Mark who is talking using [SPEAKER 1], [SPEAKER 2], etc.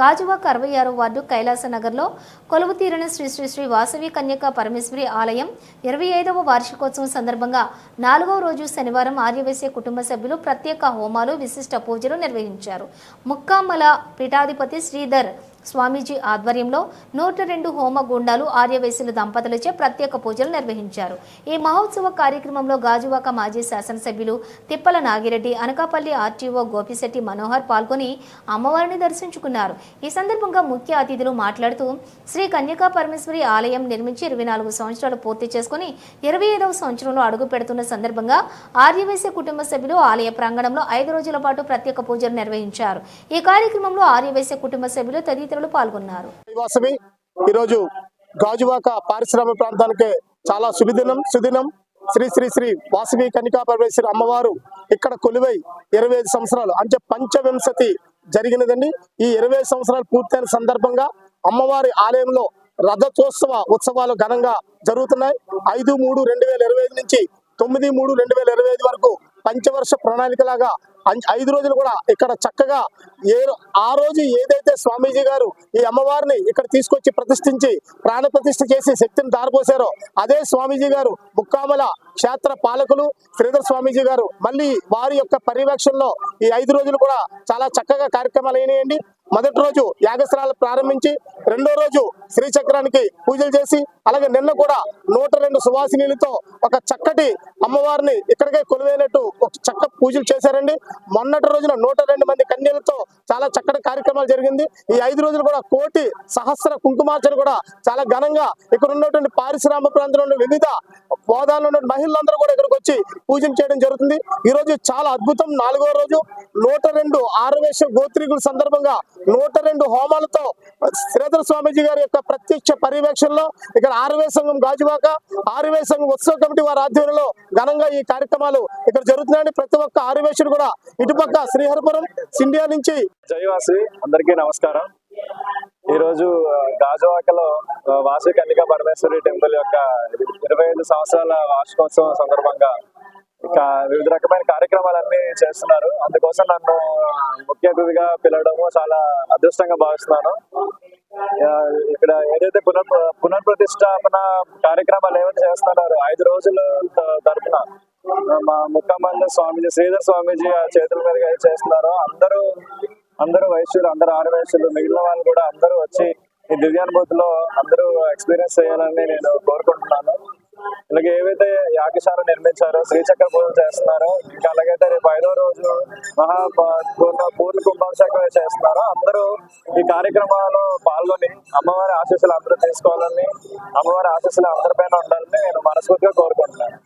[SPEAKER 1] గాజువాక అరవై ఆరో వార్డు కైలాసనగర్లో కొలువు తీరిన శ్రీ శ్రీ శ్రీ వాసవి కన్యక పరమేశ్వరి ఆలయం ఇరవై ఐదవ వార్షికోత్సవం సందర్భంగా నాలుగవ రోజు శనివారం ఆర్యవైశ్య కుటుంబ సభ్యులు ప్రత్యేక హోమాలు విశిష్ట పూజలు నిర్వహించారు. ముక్కామల పీఠాధిపతి శ్రీధర్ స్వామీజీ ఆధ్వర్యంలో నూట రెండు హోమ గుండాలు ఆర్యవైశ్యుల దంపతులచే ప్రత్యేక పూజలు నిర్వహించారు. ఈ మహోత్సవ కార్యక్రమంలో గాజువాక మాజీ శాసనసభ్యులు తిప్పల నాగిరెడ్డి అనకాపల్లి ఆర్టీఓ గోపిశెట్టి మనోహర్ పాల్గొని అమ్మవారిని దర్శించుకున్నారు. ఈ సందర్భంగా ముఖ్య అతిథులు మాట్లాడుతూ శ్రీ కన్యకా పరమేశ్వరి ఆలయం నిర్మించి ఇరవై నాలుగు సంవత్సరాలు పూర్తి చేసుకుని ఇరవై ఐదవ సంవత్సరంలో అడుగు పెడుతున్న సందర్భంగా ఆర్యవైశ్య కుటుంబ సభ్యులు ఆలయ ప్రాంగణంలో ఐదు రోజుల పాటు ప్రత్యేక పూజలు నిర్వహించారు. ఈ కార్యక్రమంలో ఆర్యవైశ్య కుటుంబ సభ్యులు తదితరులు పాల్గొన్నారు.
[SPEAKER 2] ఈరోజు గాజువాక పారిశ్రామిక ప్రాంతానికి చాలా సుదినం సుదినం. శ్రీ శ్రీ శ్రీ వాసవి కనికా పరమేశ్వరి అమ్మవారు ఇక్కడ కొలువై ఇరవై ఐదు సంవత్సరాలు అంటే పంచవింశతి జరిగినదండి. ఈ ఇరవై ఐదు సంవత్సరాలు పూర్తయిన సందర్భంగా అమ్మవారి ఆలయంలో రథోత్సవ ఉత్సవాలు ఘనంగా జరుగుతున్నాయి. ఐదు మూడు రెండు వేల ఇరవై ఐదు నుంచి తొమ్మిది మూడు రెండు వేల ఇరవై ఐదు వరకు పంచవర్ష ప్రణాళికలాగా లాగా ఐదు రోజులు కూడా ఇక్కడ చక్కగా ఏ ఆ రోజు ఏదైతే స్వామీజీ గారు ఈ అమ్మవారిని ఇక్కడ తీసుకొచ్చి ప్రతిష్ఠించి ప్రాణ ప్రతిష్ఠ చేసి శక్తిని దారిపోసారో అదే స్వామీజీ గారు ముక్కామల క్షేత్ర పాలకులు శ్రీధర్ స్వామీజీ గారు మళ్ళీ వారి యొక్క పర్యవేక్షణలో ఈ ఐదు రోజులు కూడా చాలా చక్కగా కార్యక్రమాలు అయినాయండి. మొదటి రోజు యాగస్త్రాలు ప్రారంభించి రెండో రోజు శ్రీచక్రానికి పూజలు చేసి అలాగే నిన్న కూడా నూట రెండు సువాసినీలతో ఒక చక్కటి అమ్మవారిని ఇక్కడికే కొలువైనట్టు ఒక చక్క పూజలు చేశారండి. మొన్నటి రోజున నూట రెండు మంది కన్యలతో చాలా చక్కటి కార్యక్రమాలు జరిగింది. ఈ ఐదు రోజులు కూడా కోటి సహస్ర కుంకుమార్చన కూడా చాలా ఘనంగా ఇక్కడ ఉన్నటువంటి పారిశ్రామిక ప్రాంతంలో వివిధ హోదాలో ఉన్న మహిళలందరూ కూడా ఇక్కడికి వచ్చి పూజలు చేయడం జరుగుతుంది. ఈ రోజు చాలా అద్భుతం. నాలుగో రోజు నూట రెండు ఆరవేశ గోత్రికుల సందర్భంగా నూట రెండు హోమాలతో శ్రీధర స్వామీజీ గారి యొక్క ప్రత్యక్ష పర్యవేక్షణలో ఇక్కడ ఆరవే సంఘం గాజువాక ఆరవే సంఘం ఉత్సవ కమిటీ వారి ఆధ్వర్యంలో ఘనంగా ఈ కార్యక్రమాలు ఇక్కడ జరుగుతున్నాయని ప్రతి ఒక్క ఆరవేశుడు కూడా ఇటుపక్క శ్రీహరిపురం సిండియా నుంచి
[SPEAKER 3] జయవాసి అందరికీ నమస్కారం. ఈ రోజు గాజువాకలో వాసు కన్నిక పరమేశ్వరి టెంపుల్ యొక్క ఇరవై ఐదు సంవత్సరాల వార్షికోత్సవం సందర్భంగా ఇంకా వివిధ రకమైన కార్యక్రమాలన్నీ చేస్తున్నారు. అందుకోసం నన్ను ముఖ్య అతిథిగా పిలవడము చాలా అదృష్టంగా భావిస్తున్నాను. ఇక్కడ ఏదైతే పునర్ పునర్ప్రతిష్టాపన కార్యక్రమాలు ఏవైతే చేస్తున్నారు ఐదు రోజుల తరపున మా ముక్కమల్ల స్వామీజీ శ్రీధర్ స్వామీజీ చేతుల మీదుగా చేస్తున్నారు చేస్తున్నారో అందరూ అందరూ వయసులు అందరూ ఆరు వయసులు మిగిలిన వాళ్ళు కూడా అందరూ వచ్చి ఈ దివ్యానుభూతిలో అందరూ ఎక్స్పీరియన్స్ చేయాలని నేను కోరుకుంటున్నాను. ఇలాగే ఏవైతే యాగశాల నిర్మించారో శ్రీచక్ర పూజలు చేస్తున్నారో ఇంకా అలాగైతే రేపు ఐదో రోజు మహా పూర్ణ పూర్ణ కుంభాభిషేకం చేస్తున్నారో అందరూ ఈ కార్యక్రమాల్లో పాల్గొని అమ్మవారి ఆశీస్సులు అందరూ తీసుకోవాలని అమ్మవారి ఆశీస్సులు అందరిపైన ఉండాలని నేను మనస్ఫూర్తిగా కోరుకుంటున్నాను.